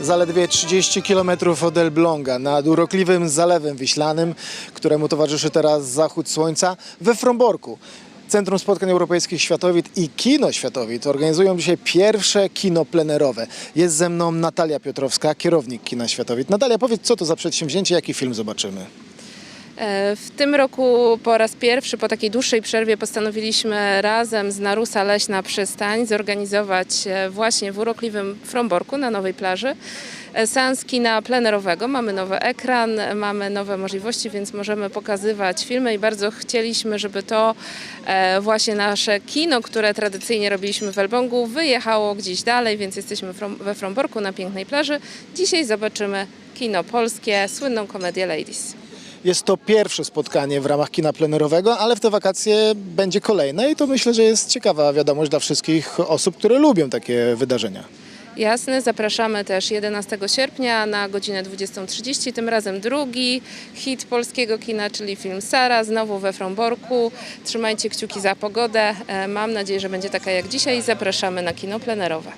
zaledwie 30 km od Elbląga, nad urokliwym Zalewem Wiślanym, któremu towarzyszy teraz zachód słońca, we Fromborku. Centrum Spotkań Europejskich Światowit i Kino Światowit organizują dzisiaj pierwsze kino plenerowe. Jest ze mną Natalia Piotrowska, kierownik Kina Światowit. Natalia, powiedz, co to za przedsięwzięcie, jaki film zobaczymy? E, W tym roku po raz pierwszy, po takiej dłuższej przerwie, postanowiliśmy razem z Narusa Leśna Przystań zorganizować e, właśnie w urokliwym Fromborku na nowej plaży e, seans kina plenerowego. Mamy nowy ekran, mamy nowe możliwości, więc możemy pokazywać filmy i bardzo chcieliśmy, żeby to właśnie nasze kino, które tradycyjnie robiliśmy w Elblągu, wyjechało gdzieś dalej, więc jesteśmy we Fromborku na pięknej plaży. Dzisiaj zobaczymy kino polskie, słynną komedię Ladies. Jest to pierwsze spotkanie w ramach kina plenerowego, ale w te wakacje będzie kolejne i to myślę, że jest ciekawa wiadomość dla wszystkich osób, które lubią takie wydarzenia. Jasne, zapraszamy też 11 sierpnia na godzinę 20.30, tym razem drugi hit polskiego kina, czyli film Sara, znowu we Fromborku. Trzymajcie kciuki za pogodę, E, mam nadzieję, że będzie taka jak dzisiaj. Zapraszamy na kino plenerowe.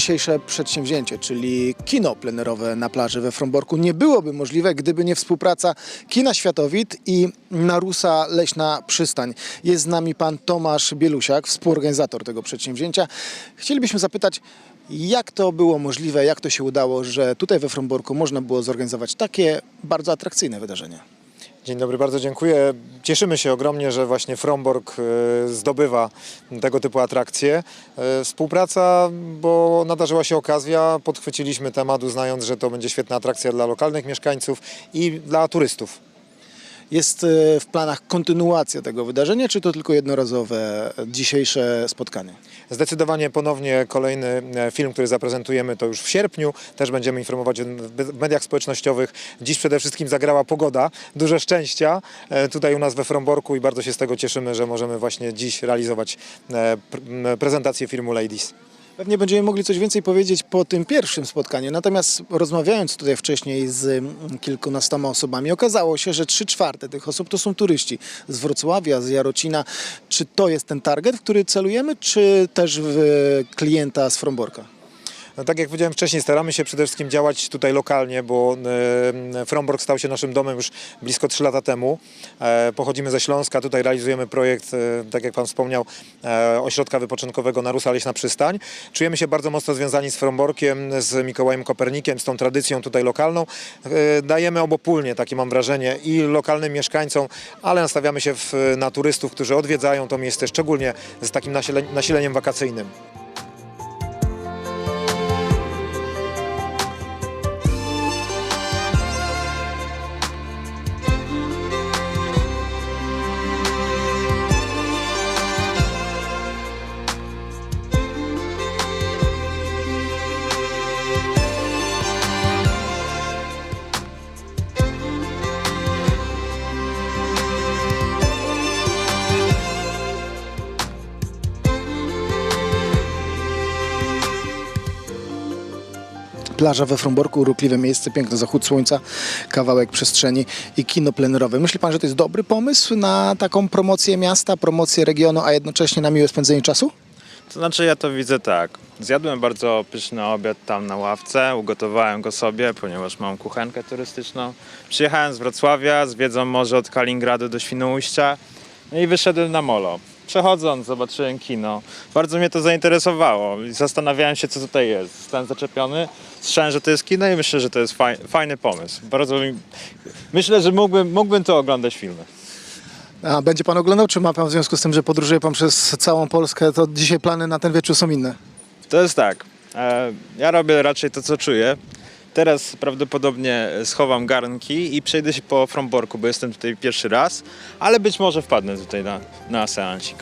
Dzisiejsze przedsięwzięcie, czyli kino plenerowe na plaży we Fromborku, nie byłoby możliwe, gdyby nie współpraca Kina Światowit i Narusa Leśna Przystań. Jest z nami pan Tomasz Bielusiak, współorganizator tego przedsięwzięcia. Chcielibyśmy zapytać, jak to było możliwe, jak to się udało, że tutaj we Fromborku można było zorganizować takie bardzo atrakcyjne wydarzenie. Dzień dobry, bardzo dziękuję. Cieszymy się ogromnie, że właśnie Fromborg e, zdobywa tego typu atrakcje. E, Współpraca, bo nadarzyła się okazja, podchwyciliśmy temat, uznając, że to będzie świetna atrakcja dla lokalnych mieszkańców i dla turystów. Jest e, w planach kontynuacja tego wydarzenia, czy to tylko jednorazowe e, dzisiejsze spotkanie? Zdecydowanie ponownie kolejny e, film, który zaprezentujemy to już w sierpniu. Też będziemy informować w mediach społecznościowych. Dziś przede wszystkim zagrała pogoda. Dużo szczęścia tutaj u nas we Fromborku i bardzo się z tego cieszymy, że możemy właśnie dziś realizować prezentację filmu Ladies. Pewnie będziemy mogli coś więcej powiedzieć po tym pierwszym spotkaniu. Natomiast rozmawiając tutaj wcześniej z mm, kilkunastoma osobami, okazało się, że trzy czwarte tych osób to są turyści z Wrocławia, z Jarocina. Czy to jest ten target, w który celujemy, czy też w klienta z Fromborka? No, tak jak powiedziałem wcześniej, staramy się przede wszystkim działać tutaj lokalnie, bo Fromborg stał się naszym domem już blisko 3 lata temu. E, pochodzimy ze Śląska, tutaj realizujemy projekt, e, tak jak Pan wspomniał, e, ośrodka wypoczynkowego Narusa Leśna Przystań. Czujemy się bardzo mocno związani z Fromborkiem, z Mikołajem Kopernikiem, z tą tradycją tutaj lokalną. Dajemy obopólnie, takie mam wrażenie, i lokalnym mieszkańcom, ale nastawiamy się w, na turystów, którzy odwiedzają to miejsce, szczególnie z takim nasile- nasileniem wakacyjnym. Plaża we Fromborku, urokliwe miejsce, piękny zachód słońca, kawałek przestrzeni i kino plenerowe. Myśli pan, że to jest dobry pomysł na taką promocję miasta, promocję regionu, a jednocześnie na miłe spędzenie czasu? To znaczy ja to widzę tak. Zjadłem bardzo pyszny obiad tam na ławce, ugotowałem go sobie, ponieważ mam kuchenkę turystyczną. Przyjechałem z Wrocławia, zwiedzam morze od Kaliningradu do Świnoujścia no i wyszedłem na molo. Przechodząc zobaczyłem kino. Bardzo mnie to zainteresowało i zastanawiałem się co tutaj jest. Zostałem zaczepiony, słyszałem, że to jest kino i myślę, że to jest faj, fajny pomysł. Bardzo mi... Myślę, że mógłbym, mógłbym to oglądać filmy. A będzie pan oglądał, czy ma pan w związku z tym, że podróżuje pan przez całą Polskę, to dzisiaj plany na ten wieczór są inne? To jest tak. E, ja robię raczej to, co czuję. Teraz prawdopodobnie schowam garnki i przejdę się po Fromborku, bo jestem tutaj pierwszy raz, ale być może wpadnę tutaj na, na seansik.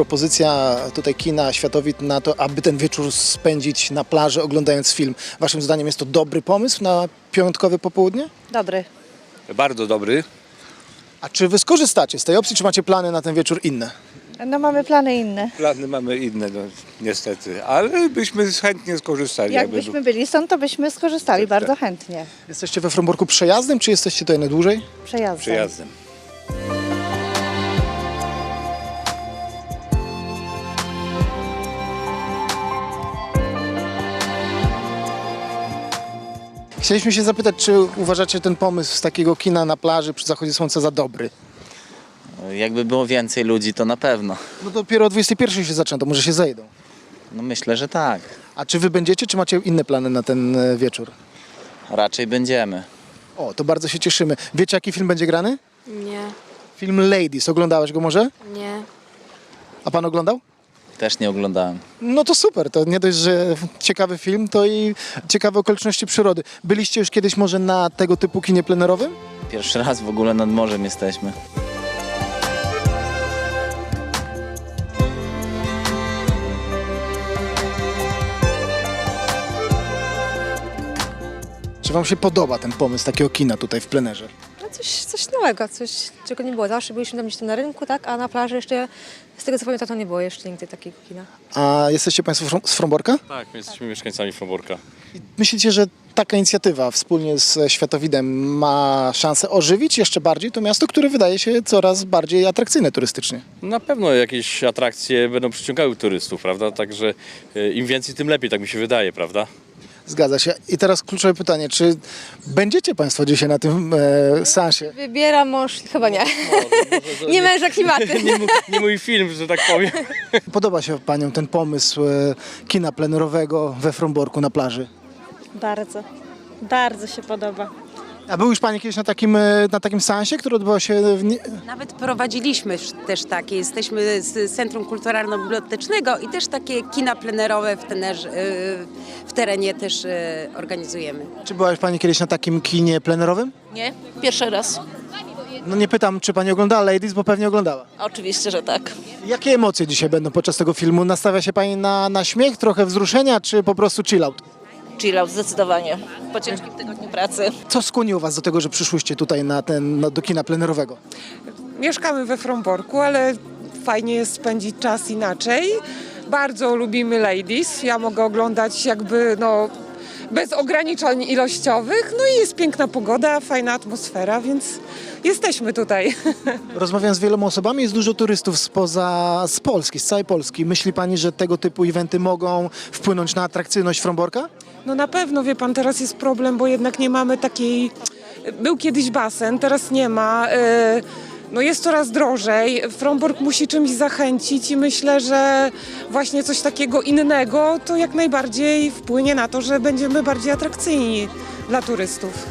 Propozycja tutaj kina Światowit na to, aby ten wieczór spędzić na plaży oglądając film. Waszym zdaniem jest to dobry pomysł na piątkowe popołudnie? Dobry. Bardzo dobry. A czy wy skorzystacie z tej opcji, czy macie plany na ten wieczór inne? No mamy plany inne. Plany mamy inne, no, niestety, ale byśmy chętnie skorzystali. jakby Jakbyśmy byli stąd, to byśmy skorzystali bardzo chętnie. Jesteście we Fromborku przejazdem, czy jesteście tutaj na dłużej? Przejazdem. Chcieliśmy się zapytać, czy uważacie ten pomysł z takiego kina na plaży przy zachodzie słońca za dobry? Jakby było więcej ludzi, to na pewno. No dopiero o 21 się zaczyna, to może się zejdą. No myślę, że tak. A czy wy będziecie, czy macie inne plany na ten e, wieczór? Raczej będziemy. O, to bardzo się cieszymy. Wiecie, jaki film będzie grany? Nie, Film Ladies. Oglądałeś go może? nie. A pan oglądał? Też nie oglądałem. No to super, to nie dość, że ciekawy film, to i ciekawe okoliczności przyrody. Byliście już kiedyś może na tego typu kinie plenerowym? Pierwszy raz w ogóle nad morzem jesteśmy. Czy wam się podoba ten pomysł takiego kina tutaj w plenerze? Coś, coś nowego, coś, czego nie było. Zawsze byliśmy tam gdzieś tam na rynku, tak? A na plaży jeszcze, z tego co pamiętam, to nie było jeszcze nigdy takiego kina. A jesteście państwo z Fromborka? Tak, my jesteśmy mieszkańcami Fromborka. Myślicie, że taka inicjatywa wspólnie z Światowidem ma szansę ożywić jeszcze bardziej to miasto, które wydaje się coraz bardziej atrakcyjne turystycznie? Na pewno jakieś atrakcje będą przyciągały turystów, prawda? Także e, im więcej, tym lepiej, tak mi się wydaje, prawda? Zgadza się. I teraz kluczowe pytanie, czy będziecie państwo dzisiaj na tym e, seansie? Wybiera mąż, chyba nie. Nie męża klimaty. Nie, mój- nie mój film, że tak powiem. Podoba się paniom ten pomysł e, kina plenerowego we Fromborku na plaży? Bardzo. Bardzo się podoba. A był już pani kiedyś na takim, e, na takim seansie, który odbywał się w nie... Nawet prowadziliśmy też takie, jesteśmy z Centrum Kulturalno-Bibliotecznego i też takie kina plenerowe w, tenerz, w terenie też e, organizujemy. Czy byłaś pani kiedyś na takim kinie plenerowym? Nie, pierwszy raz. No nie pytam, czy pani oglądała Ladies, bo pewnie oglądała. Oczywiście, że tak. Jakie emocje dzisiaj będą podczas tego filmu? Nastawia się pani na, na śmiech, trochę wzruszenia, czy po prostu chill out? Chill out zdecydowanie. Po ciężkim tygodniu pracy. Co skłoniło was do tego, że przyszłyście tutaj na ten, na, do kina plenerowego? Mieszkamy we Fromborku, ale fajnie jest spędzić czas inaczej. Bardzo lubimy Ladies. Ja mogę oglądać jakby no bez ograniczeń ilościowych. No i jest piękna pogoda, fajna atmosfera, więc jesteśmy tutaj. Rozmawiam z wieloma osobami, jest dużo turystów spoza, z Polski, z całej Polski. Myśli pani, że tego typu eventy mogą wpłynąć na atrakcyjność Fromborka? No na pewno, wie pan, teraz jest problem, bo jednak nie mamy takiej... Był kiedyś basen, teraz nie ma. e, No jest coraz drożej. Frombork musi czymś zachęcić i myślę, że właśnie coś takiego innego to jak najbardziej wpłynie na to, że będziemy bardziej atrakcyjni dla turystów.